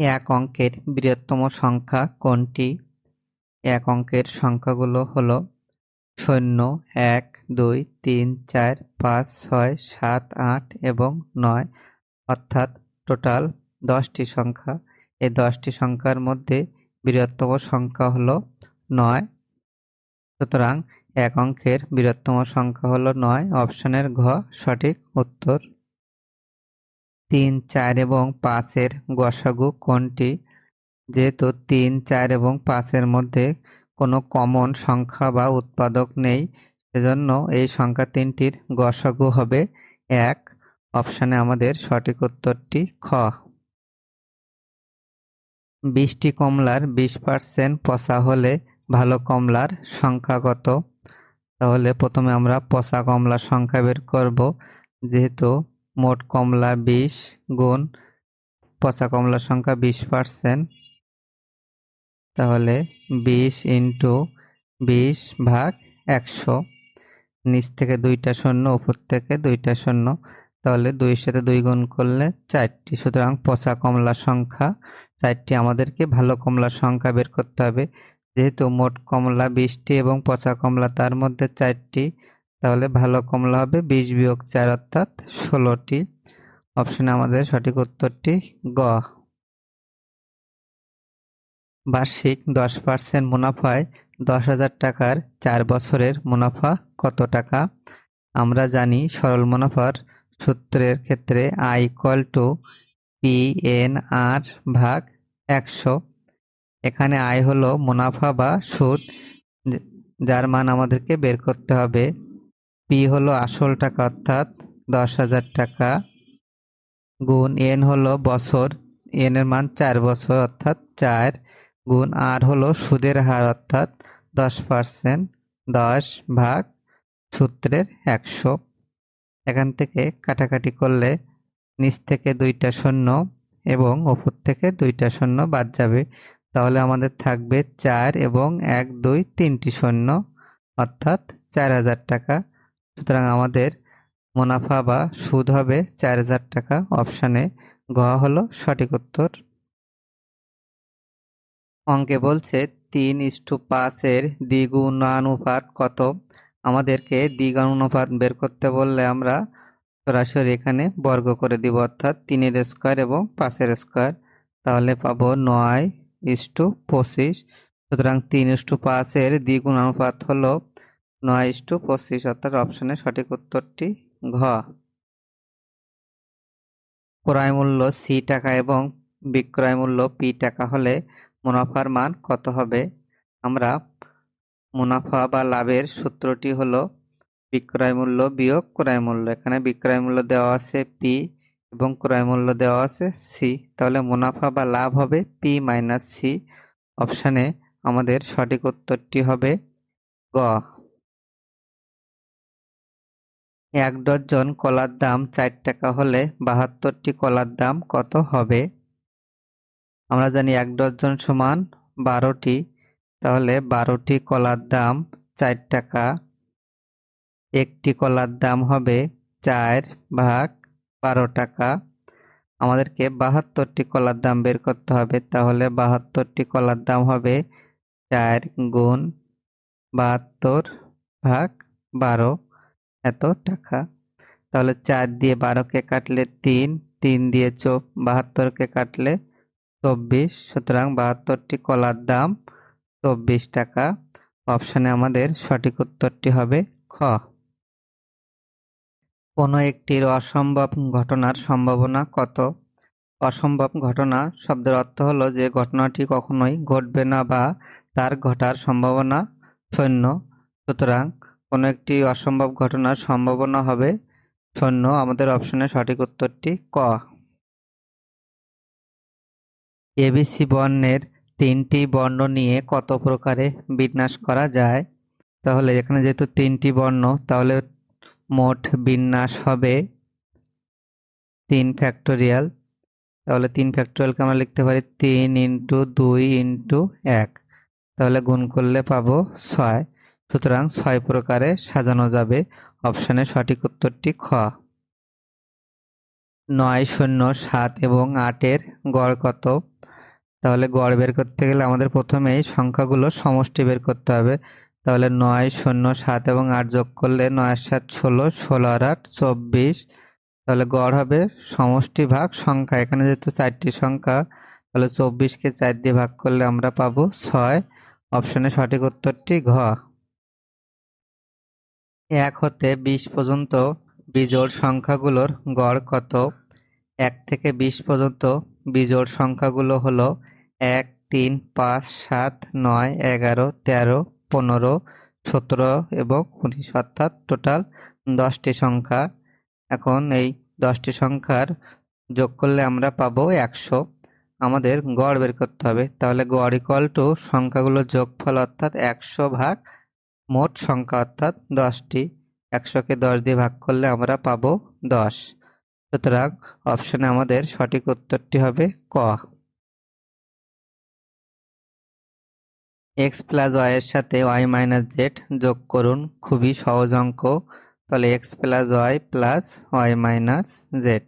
এক অঙ্কের বৃহত্তম সংখ্যা কোনটি? এক অঙ্কের সংখ্যাগুলো হলো শূন্য, এক, দুই, তিন, চার, পাঁচ, ছয়, সাত, আট এবং নয়। অর্থাৎ টোটাল দশটি সংখ্যা। এই দশটি সংখ্যার মধ্যে বৃহত্তম সংখ্যা হলো নয়। সুতরাং এক অঙ্কের বৃহত্তম সংখ্যা হলো নয়। অপশনের ঘ সঠিক উত্তর। তিন, চার এবং পাঁচের গসাগু কোনটি? যেহেতু তিন, চার এবং পাঁচের মধ্যে কোনো কমন সংখ্যা বা উৎপাদক নেই, সেজন্য এই সংখ্যা তিনটির গসাগু হবে এক। অপশানে আমাদের সঠিক উত্তরটি খ। বিশটি কমলার বিশ পার্সেন্ট পচা হলে ভালো কমলার সংখ্যা কত? তাহলে প্রথমে আমরা পচা কমলার সংখ্যা বের করব, যেহেতু মোট কমলা বিশ গুণ পচা কমলার সংখ্যা বিশ পার্সেন্ট। তাহলে বিশ ইন্টু বিশ ভাগ একশো। নিচ থেকে দুইটা শূন্য, উপর থেকে দুইটা শূন্য। তাহলে দুইয়ের সাথে দুই গুণ করলে চারটি। সুতরাং পচা কমলার সংখ্যা, চারটি আমাদেরকে ভালো কমলার সংখ্যা বের করতে হবে। যেহেতু মোট কমলা বিশটি এবং পচা কমলা তার মধ্যে চারটি তাহলে ভালো কমলা হবে বিশ বিয়োগ চার অর্থাৎ ষোলোটি। অপশনে আমাদের সঠিক উত্তরটি গ। বার্ষিক দশ পার্সেন্ট মুনাফায় দশ হাজার টাকার চার বছরের মুনাফা কত টাকা? আমরা জানি সরল মুনাফার সূত্রের ক্ষেত্রে I equal to P N R ভাগ একশো। এখানে আয় হলো মুনাফা বা সুদ, যার মান আমাদেরকে বের করতে হবে। পি হলো আসল টাকা অর্থাৎ দশ হাজার টাকা। গুণ এন হলো বছর। এন এর মান চার বছর অর্থাৎ চার। গুণ আর হলো সুদের হার অর্থাৎ দশ পার্সেন্ট। দশ ভাগ সূত্রের একশো। এখান থেকে কাটাকাটি করলে নিচ থেকে দুইটা শূন্য এবং ওপর থেকে দুইটা শূন্য বাদ যাবে। তাহলে আমাদের থাকবে চার এবং এক, দুই, তিনটি শূন্য অর্থাৎ চার হাজার টাকা। সুতরাং আমাদের মুনাফা বা সুদ হবে চার হাজার টাকা। অপশানে গ হলো সঠিক উত্তর। অঙ্কে বলছে তিন ইস্টু পাঁচের দ্বিগুণানুপাত কত? আমাদেরকে দ্বিগুণানুপাত বের করতে বললে আমরা সরাসরি এখানে বর্গ করে দিব, অর্থাৎ তিনের স্কোয়ার এবং পাঁচের স্কোয়ার। তাহলে পাবো নয় ইস্টু পঁচিশ। সুতরাং তিন ইস্টু পাঁচের দ্বিগুণ অনুপাত হলো নয় ইস্টু পঁচিশ, অর্থাৎ অপশনের সঠিক উত্তরটি ঘ। ক্রয় মূল্য সি টাকা এবং বিক্রয় মূল্য পি টাকা হলে মুনাফার মান কত হবে? আমরা মুনাফা বা লাভের সূত্রটি হলো বিক্রয় মূল্য বিয়োগ ক্রয় মূল্য। এখানে বিক্রয় মূল্য দেওয়া আছে পি এবং ক্রয় মূল্য দেওয়া আছে সি তাহলে মুনাফা বা লাভ হবে পি মাইনাস সি অপশানে আমাদের সঠিক উত্তরটি হবে গ। এক ডজন কলার দাম চার টাকা হলে বাহাত্তরটি কলার দাম কত হবে? আমরা জানি এক ডজন সমান বারোটি, তাহলে বারোটি কলার দাম চার টাকা। একটি কলার দাম হবে চার ভাগ বারো টাকা। আমাদেরকে বাহাত্তরটি কলার দাম বের করতে হবে, তাহলে বাহাত্তরটি কলার দাম হবে চার গুণ বাহাত্তর ভাগ বারো। এত টাকা? তাহলে চার দিয়ে বারোকে কাটলে তিন তিন দিয়ে চোখ বাহাত্তরকে কাটলে চব্বিশ, সুতরাং বাহাত্তরটি কলার দাম চব্বিশ টাকা। অপশানে আমাদের সঠিক উত্তরটি হবে খ। কোনো একটির অসম্ভব ঘটনার সম্ভাবনা কত? অসম্ভব ঘটনা শব্দের অর্থ হলো যে ঘটনাটি কখনোই ঘটবে না বা তার ঘটার সম্ভাবনা শূন্য, সুতরাং কোনো একটি অসম্ভব ঘটনার সম্ভাবনা হবে, শূন্য। আমাদের অপশনের সঠিক উত্তরটি ক। এবিসি বর্ণের তিনটি বর্ণ নিয়ে কত প্রকারে বিন্যাস করা যায়? তাহলে এখানে যেহেতু তিনটি বর্ণ, তাহলে মোট বিন্যাস হবে তিন ফ্যাক্টোরিয়াল। তাহলে তিন ফ্যাক্টোরিয়ালকে আমরা লিখতে পারি তিন ইন্টু দুই ইন্টু এক। তাহলে গুণ করলে পাবো ছয়। সুতরাং ছয় প্রকারে সাজানো যাবে। অপশানে সঠিক উত্তরটি খ। নয়, শূন্য, সাত এবং আটের গড় কত? তাহলে গড় বের করতে গেলে আমাদের প্রথমেই সংখ্যাগুলো সমষ্টি বের করতে হবে। তাহলে নয়, শূন্য, সাত এবং আট যোগ করলে নয়, সাত, ষোলো ষোলো আর আট, চব্বিশ। তাহলে গড় হবে সমষ্টি ভাগ সংখ্যা। এখানে যেহেতু চারটি সংখ্যা, তাহলে চব্বিশকে চার দিয়ে ভাগ করলে আমরা পাবো ছয়। অপশনের সঠিক উত্তরটি ঘ। এক হতে বিশ পর্যন্ত বিজোড় সংখ্যাগুলোর গড় কত? এক থেকে বিশ পর্যন্ত বিজোড় সংখ্যাগুলো হলো এক, তিন, পাঁচ, সাত, নয়, এগারো, তেরো, পনেরো, সতেরো এবং উনিশ। অর্থাৎ টোটাল দশটি সংখ্যা। এখন এই দশটি সংখ্যার যোগ করলে আমরা পাবো একশো। আমাদের গড় বের করতে হবে। তাহলে গড় ইকুয়াল টু সংখ্যাগুলোর যোগফল অর্থাৎ একশো ভাগ মোট সংখ্যা অর্থাৎ দশটি। একশোকে দশ দিয়ে ভাগ করলে আমরা পাবো দশ। সুতরাং অপশনে আমাদের সঠিক উত্তরটি হবে ক। এক্স প্লাস ওয়াই এর সাথে ওয়াই মাইনাস জেড যোগ করুন, খুবই সহজ অঙ্ক। তাহলে X plus Y plus Y minus Z.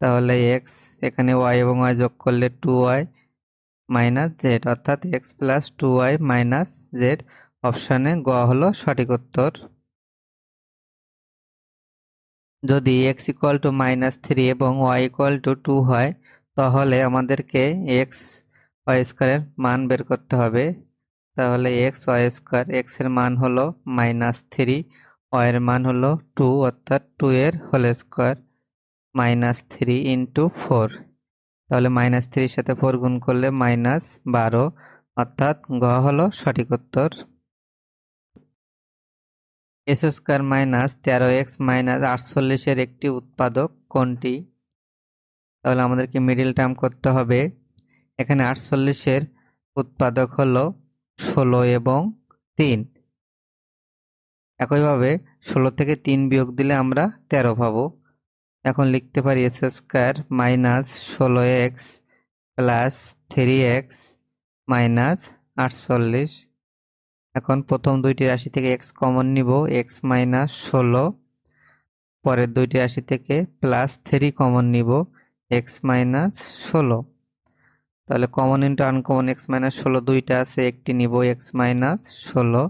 তাহলে এক্স এখানে ওয়াই এবং ওয়াই যোগ করলে টু ওয়াই মাইনাস জেড, অর্থাৎ X plus two Y minus Z. অপশানে গ হলো সঠিক উত্তর। যদি X equal to minus three এবং ওয়াই ইকুয়াল টু টু হয়, তাহলে আমাদেরকে এক্স ওয়াই স্কোয়ারের মান বের করতে হবে। তাহলে এক্স ওয়াই স্কোয়ার এক্সের মান হলো মাইনাস থ্রি ওয়াই এর মান হলো টু অর্থাৎ টু এর whole square minus three into four তাহলে মাইনাস থ্রির সাথে ফোর গুণ করলে মাইনাস বারো, অর্থাৎ গ হলো সঠিক উত্তর। এস স্কোয়ার মাইনাস তেরো এক্স মাইনাস আটচল্লিশের একটি উৎপাদক কোনটি? তাহলে আমাদেরকে মিডিল টার্ম করতে হবে। এখানে আটচল্লিশের উৎপাদক হলো ষোলো এবং তিন। একইভাবে ষোলো থেকে তিন বিয়োগ দিলে আমরা তেরো পাবো। এখন লিখতে পারি এস স্কোয়ার মাইনাস ষোলো X plus three X minus আটচল্লিশ। এখন প্রথম দুইটি রাশি থেকে এক্স কমন নিব এক্স মাইনাস ষোলো। পরের দুইটি রাশি থেকে প্লাস থ্রি কমন নিব এক্স মাইনাস ষোলো। তাহলে common into uncommon X minus ষোলো দুইটা আছে, একটি নিব এক্স মাইনাস ষোলো।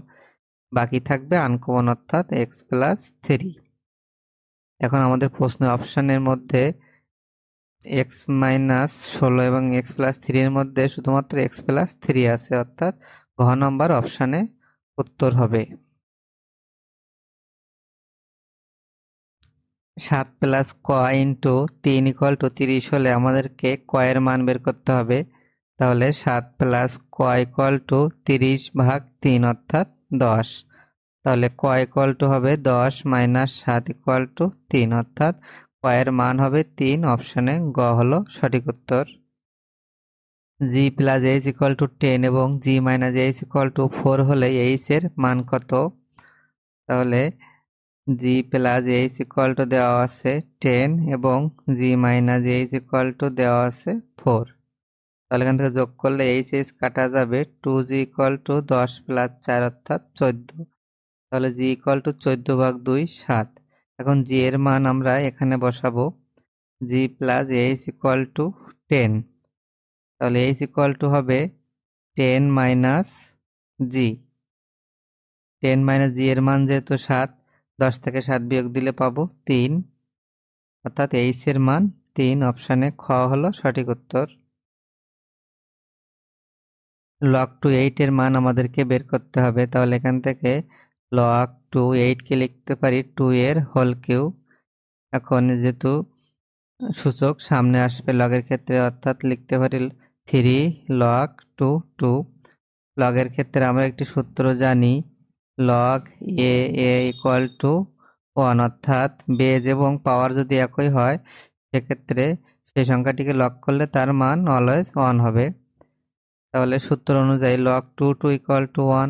বাকি থাকবে আনকমন অর্থাৎ এক্স প্লাস থ্রি এখন আমাদের প্রশ্ন অপশানের মধ্যে এক্স মাইনাস ষোলো এবং এক্স প্লাস থ্রির মধ্যে শুধুমাত্র এক্স প্লাস থ্রি আছে, অর্থাৎ ঘ নম্বর অপশানে সাত প্লাস ক ইন্টু তিন ইকুয়াল টু তিরিশ হলে আমাদেরকে কয়ের মান বের করতে হবে। তাহলে সাত প্লাস ক ইকুয়াল টু তিরিশ ভাগ তিন অর্থাৎ দশ। তাহলে ক ইকুয়াল টু হবে দশ মাইনাস সাত ইকুয়াল টু তিন অর্থাৎ কয়ের মান হবে তিন। অপশানে গ হলো সঠিক উত্তর। G plus H equal to ten এবং G minus H equal to four হলে এইচ এর মান কত? তাহলে G plus H equal to দেওয়া আছে টেন এবং G minus H equal to দেওয়া আছে ফোর তাহলে এখান থেকে যোগ করলে এইচ এইচ কাটা যাবে টু জি ইকুয়াল টু দশ প্লাস চার অর্থাৎ চোদ্দ। তাহলে জি ইকুয়াল টু চোদ্দ ভাগ দুই, সাত। এখন জি এর মান আমরা এখানে বসাবো। G plus H equal to ten তাহলে এইচ ইকুয়াল টু হবে ten minus G ten minus G এর মান যেহেতু সাত, দশ থেকে সাত বিয়োগ দিলে পাবো তিন। অর্থাৎ এইচ এর মান তিন অপশানে খ হলো সঠিক উত্তর। লক টু এইটের মান আমাদেরকে বের করতে হবে। তাহলে এখান থেকে লক টু এইটকে লিখতে পারি টু এর হোল কিউ এখন যেহেতু সূচক সামনে আসবে লগের ক্ষেত্রে, অর্থাৎ লিখতে পারি থ্রি লগ টু টু। লগের ক্ষেত্রে আমরা একটি সূত্র জানি, log A A equal to one অর্থাৎ বেজ এবং পাওয়ার যদি একই হয়, সেক্ষেত্রে সেই সংখ্যাটিকে লক করলে তার মান অলওয়েজ ওয়ান হবে। তাহলে সূত্র অনুযায়ী log two two equal to one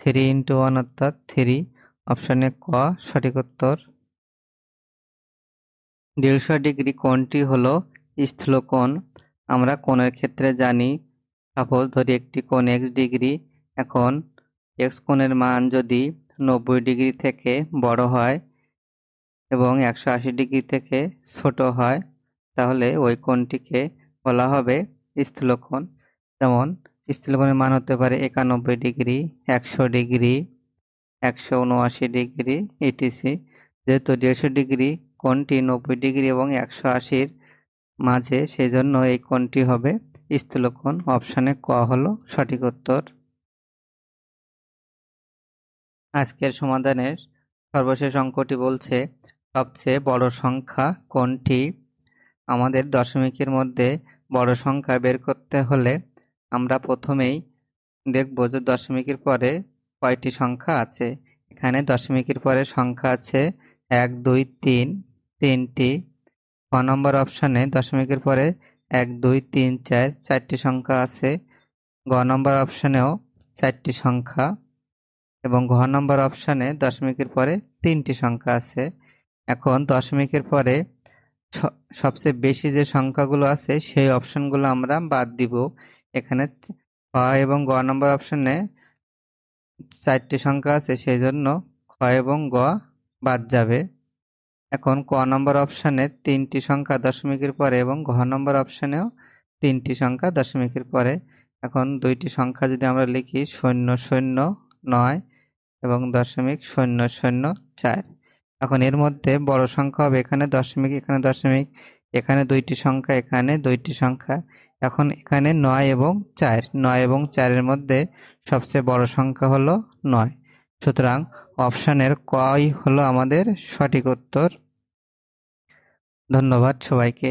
three into one অর্থাৎ থ্রি অপশানে ক, সঠিক উত্তর। দেড়শো ডিগ্রি কোণটি হলো স্থূলকোণ। আমরা কোণের ক্ষেত্রে জানি, সাপোজ ধরি একটি কোণ এক্স ডিগ্রি, এখন এক্স কোণের মান যদি নব্বই ডিগ্রি থেকে বড় হয় এবং একশো আশি ডিগ্রি থেকে ছোট হয়, তাহলে ওই কোণটিকে বলা হবে স্থূলকোণ। যেমন, স্থূলকোণের মান হতে পারে একানব্বই ডিগ্রি, একশো ডিগ্রি, একশো উনআশি ডিগ্রি ইটিসি যেহেতু দেড়শো ডিগ্রি, কোণটি নব্বই ডিগ্রি এবং একশো আশির মাঝে সেই জন্য এই কোণটি হবে স্থূলকোণ। অপশানে ক হলো সঠিক উত্তর। আজকের সমাধানের সর্বশেষ অঙ্কটি বলছে, সবচেয়ে বড় সংখ্যা কোনটি আমাদের দশমিকের মধ্যে বড় সংখ্যা বের করতে হলে আমরা প্রথমেই দেখব যে দশমিকের পরে কয়টি সংখ্যা আছে। এখানে দশমিকের পরে সংখ্যা আছে এক, দুই, তিন। তিনটি ক নম্বর অপশানে দশমিকের পরে এক, দুই, তিন, চার, চারটি সংখ্যা আছে। গ নম্বর অপশানেও চারটি সংখ্যা এবং ঘ নম্বর অপশানে দশমিকের পরে তিনটি সংখ্যা আছে। এখন দশমিকের পরে সবচেয়ে বেশি যে সংখ্যাগুলো আছে, সেই অপশানগুলো আমরা বাদ দিব। এখানে খ এবং গ নম্বর অপশানে চারটি সংখ্যা আছে, সেই জন্য খ এবং গ বাদ যাবে। এখন ক নম্বর অপশানে তিনটি সংখ্যা দশমিকের পরে এবং ঘ নম্বর অপশানেও তিনটি সংখ্যা দশমিকের পরে। এখন দুইটি সংখ্যা যদি আমরা লিখি, শূন্য শূন্য, নয় এবং দশমিক শূন্য শূন্য, চার। এখন এর মধ্যে বড় সংখ্যা হবে এখানে দশমিক এখানে দশমিক, এখানে দুইটি সংখ্যা, এখানে দুইটি সংখ্যা। এখন এখানে নয় এবং চার, নয় এবং চারের মধ্যে সবচেয়ে বড় সংখ্যা হলো নয়। সুতরাং অপশানের কই হলো আমাদের সঠিক উত্তর? ধন্যবাদ সবাইকে।